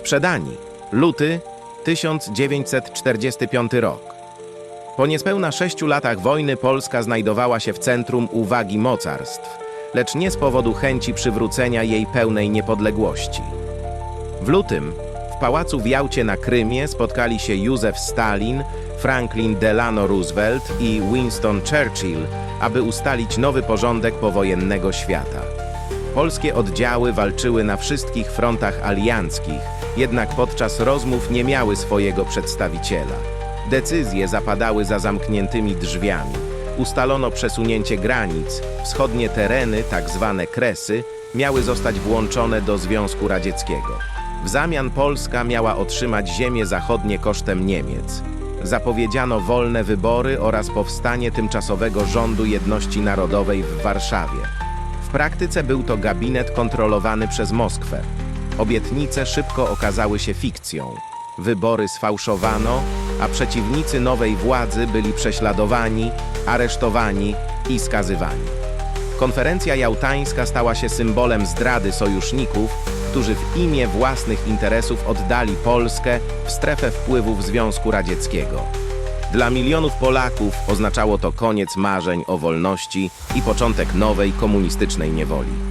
sprzedani. Luty 1945 rok. Po niespełna sześciu latach wojny Polska znajdowała się w centrum uwagi mocarstw, lecz nie z powodu chęci przywrócenia jej pełnej niepodległości. W lutym w pałacu w Jałcie na Krymie spotkali się Józef Stalin, Franklin Delano Roosevelt i Winston Churchill, aby ustalić nowy porządek powojennego świata. Polskie oddziały walczyły na wszystkich frontach alianckich, jednak podczas rozmów nie miały swojego przedstawiciela. Decyzje zapadały za zamkniętymi drzwiami. Ustalono przesunięcie granic, wschodnie tereny, tak zwane kresy, miały zostać włączone do Związku Radzieckiego. W zamian Polska miała otrzymać ziemie zachodnie kosztem Niemiec. Zapowiedziano wolne wybory oraz powstanie tymczasowego rządu jedności narodowej w Warszawie. W praktyce był to gabinet kontrolowany przez Moskwę. Obietnice szybko okazały się fikcją. Wybory sfałszowano, a przeciwnicy nowej władzy byli prześladowani, aresztowani i skazywani. Konferencja jałtańska stała się symbolem zdrady sojuszników, którzy w imię własnych interesów oddali Polskę w strefę wpływów Związku Radzieckiego. Dla milionów Polaków oznaczało to koniec marzeń o wolności i początek nowej komunistycznej niewoli.